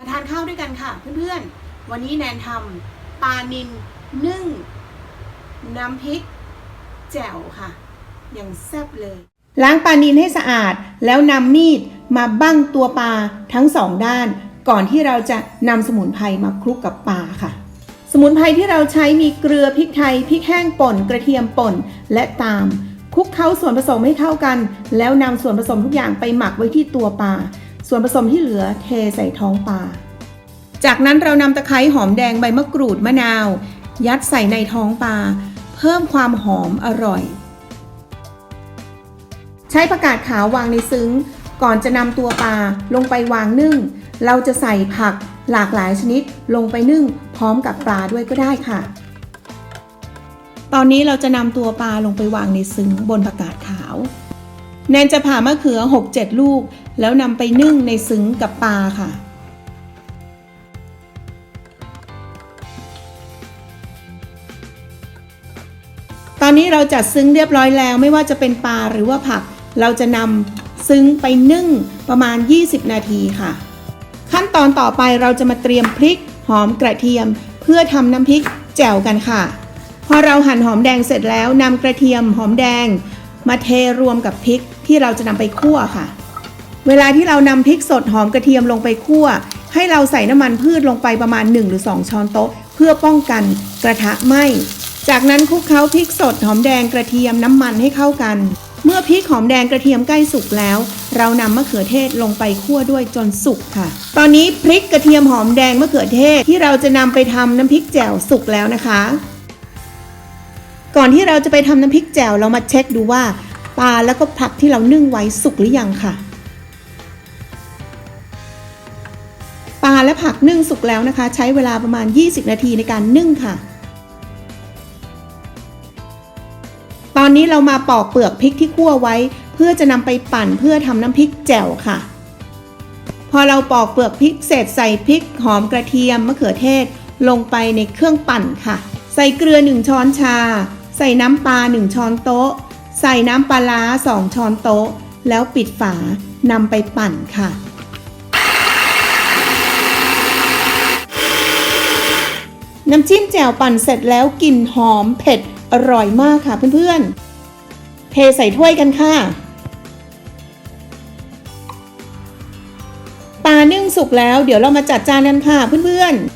มาทานข้าวด้วยกันค่ะเพื่อนๆ วันนี้แนนทำปลานินนึ่ง น้ำพริก แจ่วค่ะ อย่างแซ่บเลย ล้างปลานินให้สะอาดแล้วนำมีดมาบั้งตัวปลาทั้งสองด้าน ก่อนที่เราจะนำสมุนไพรมาคลุกกับปลาค่ะ สมุนไพรที่เราใช้มีเกลือพริกไทยพริกแห้งป่นกระเทียมป่นและตามคลุกเคล้าส่วนผสมให้เข้ากัน แล้วนำส่วนผสมทุกอย่างไปหมักไว้ที่ตัวปลา ส่วนผสมที่เหลือเทใส่ท้องปลา จากนั้นเรานำตะไคร้หอมแดงใบมะกรูดมะนาว ยัดใส่ในท้องปลา เพิ่มความหอมอร่อย ใช้ผักกาดขาววางในซึ้ง ก่อนจะนำตัวปลาลงไปวางนึ่ง เราจะใส่ผักหลากหลายชนิดลงไปนึ่งพร้อมกับปลาด้วยก็ได้ค่ะ ตอนนี้เราจะนำตัวปลาลงไปวางในซึ้งบนผักกาดขาว แนนจะผ่ามะเขือ 6-7 ลูก แล้วนำไปนึ่งในซึ้งกับปลาค่ะ ตอนนี้เราจัดซึ้งเรียบร้อยแล้วไม่ว่าจะเป็นปลาหรือว่าผัก เราจะนำซึ้งไปนึ่งประมาณ 20 นาทีค่ะ ขั้นตอนต่อไปเราจะมาเตรียมพริก หอมกระเทียม เพื่อทำน้ำพริกแจ่วกันค่ะ พอเราหั่นหอมแดงเสร็จแล้วนำกระเทียมหอมแดง มาเทรวมกับพริกที่เราจะนำไปคั่วค่ะ เวลาที่เรานำพริกสดหอมกระเทียมลงไปคั่ว ให้เราใส่น้ำมันพืชลงไปประมาณ 1 หรือ 2 ช้อนโต๊ะ เพื่อป้องกันกระทะไหม้ จากนั้นคลุกเคล้าพริกสดหอมแดงกระเทียมน้ำมันให้เข้ากัน เมื่อพริกหอมแดงกระเทียมใกล้สุกแล้ว เรานำมะเขือเทศลงไปคั่วด้วยจนสุกค่ะ ตอนนี้พริกกระเทียมหอมแดงมะเขือเทศที่เราจะนำไปทำน้ำพริกแจ่วสุกแล้วนะคะ ก่อนที่เราจะไปทำน้ำพริกแจ่วเรามาเช็คดูว่าปลาแล้วก็ผักที่เรานึ่งไว้สุกหรือยังค่ะ ผักนึ่งสุกแล้วนะคะ ใช้เวลาประมาณ 20 นาทีในการนึ่งค่ะ ตอนนี้เรามาปอกเปลือกพริกที่คั่วไว้ เพื่อจะนำไปปั่นเพื่อทำน้ำพริกแจ่วค่ะ พอเราปอกเปลือกพริกเสร็จใส่พริกหอมกระเทียมมะเขือเทศ ลงไปในเครื่องปั่นค่ะ ใส่เกลือ 1 ช้อนชา ใส่น้ำปลา 1 ช้อนโต๊ะ ใส่น้ำปลาร้า2ช้อนโต๊ะ แล้วปิดฝานำไปปั่นค่ะ น้ำจิ้มแจ่วปั่นเสร็จแล้วกลิ่นหอมเผ็ดอร่อยมากค่ะเพื่อนๆ เทใส่ถ้วยกันค่ะ ปลานึ่งสุกแล้วเดี๋ยวเรามาจัดจานกันค่ะเพื่อนๆ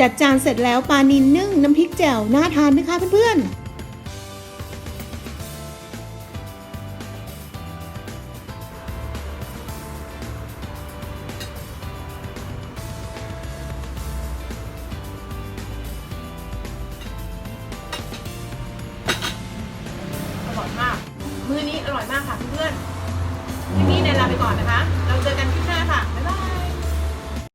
จัดจานเสร็จแล้วปลานินนึ่งน้ำพริกแจ่วน่าทานไหมคะเพื่อนๆอร่อยมากมื้อนี้อร่อยมากค่ะเพื่อนๆคลิปนี้แนนลาไปก่อนนะคะ เราเจอกันคลิปหน้าค่ะ บ๊ายบาย